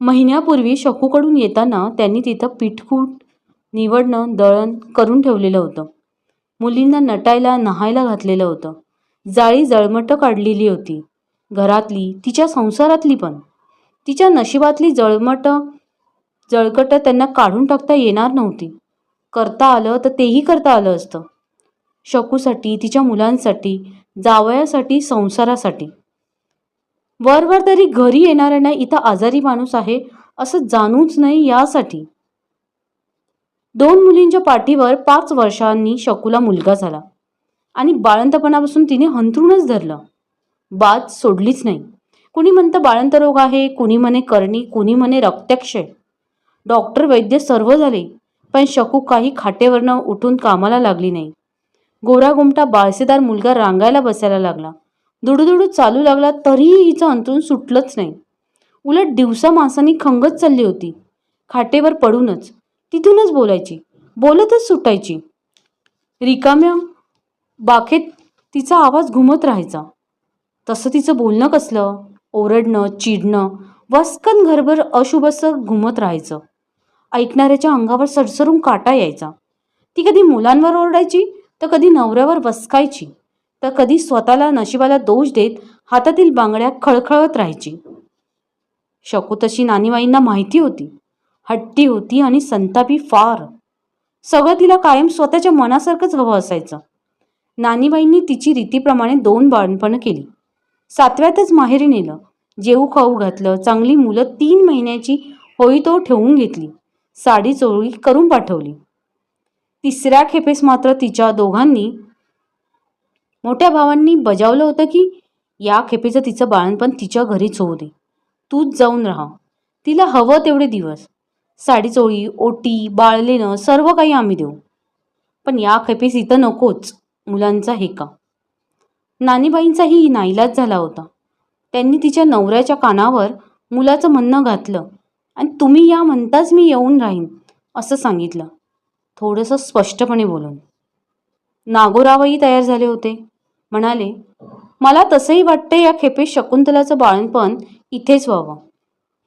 महिन्यापूर्वी शकूकडून येताना त्यांनी तिथं पिठकूट निवडणं दळण करून ठेवलेलं होतं. मुलींना नटायला नहायला घातलेलं होतं. जाळी जळमटं काढलेली होती. घरातली तिच्या संसारातली पण. तिच्या नशिबातली जळमटं जळकटं त्यांना काढून टाकता येणार नव्हती. करता आलं तर तेही करता आलं असतं. शकूसाठी तिच्या मुलांसाठी जावयासाठी संसारासाठी. वरवर तरी घरी येणाऱ्यांना इथं आजारी माणूस आहे असं जाणूच नाही यासाठी. दोन मुलींच्या पाठीवर पाच वर्षांनी शकूला मुलगा झाला आणि बाळंतपणापासून तिने हंतरूनच धरलं. बात सोडलीच नाही. कुणी म्हणतं बाळंतरोग आहे कुणी म्हणे करणी कुणी म्हणे रक्तक्षय. डॉक्टर वैद्य सर्व झाले पण शकू काही खाटेवरनं उठून कामाला लागली नाही. गोरागोमटा बाळसेदार मुलगा रांगायला बसायला लागला. दुडूदुडू चालू लागला तरीही हिचं अंतरून सुटलंच नाही. उलट दिवसा मासांनी खंगत चालली होती. खाटेवर पडूनच. तिथूनच बोलायची. बोलतच सुटायची. रिकाम्या बाखेत तिचा आवाज घुमत राहायचा. तसं तिचं बोलणं कसलं? ओरडणं चिडणं वस्कन घरभर अशुभसं घुमत राहायचं. ऐकणाऱ्याच्या अंगावर सरसरून काटा यायचा. ती कधी मुलांवर ओरडायची तर कधी नवऱ्यावर वसकायची. तर कधी स्वतःला नशिबाला दोष देत हातातील बांगड्या खळखळत राहायची. शकू तशी नानीबाईंना माहिती होती. हट्टी होती आणि संतापी फार. सगळं तिला कायम स्वतःच्या मनासारखंच हवं असायचं. नानीबाईंनी तिची रीतीप्रमाणे दोन बाळणपणं केली. सातव्यातच माहेरी नेलं. जेऊ खाऊ घातलं. चांगली मुलं तीन महिन्याची होई तो ठेवून घेतली. साडी चोळी करून पाठवली. तिसऱ्या खेपेस मात्र तिच्या दोघांनी मोठ्या भावांनी बजावलं होतं की या खेपेचं तिचं बाळणपण तिच्या घरीच होऊ दे. तूच जाऊन राहा. तिला हवं तेवढे दिवस. साडी चोळी ओटी बाळलेणं सर्व काही आम्ही देऊ. पण या खेपेस इथं नकोच मुलांचा हेका. नानीबाईंचाही नाईलाज झाला होता. त्यांनी तिच्या नवऱ्याच्या कानावर मुलाचं म्हणणं घातलं. आणि तुम्ही या म्हणताच मी येऊन राहीन असं सांगितलं. थोडंसं स्पष्टपणे बोलून. नागोरावही तयार झाले होते. म्हणाले मला तसंही वाटतं या खेपेस शकुंतलाचं बाळणपण इथेच व्हावं.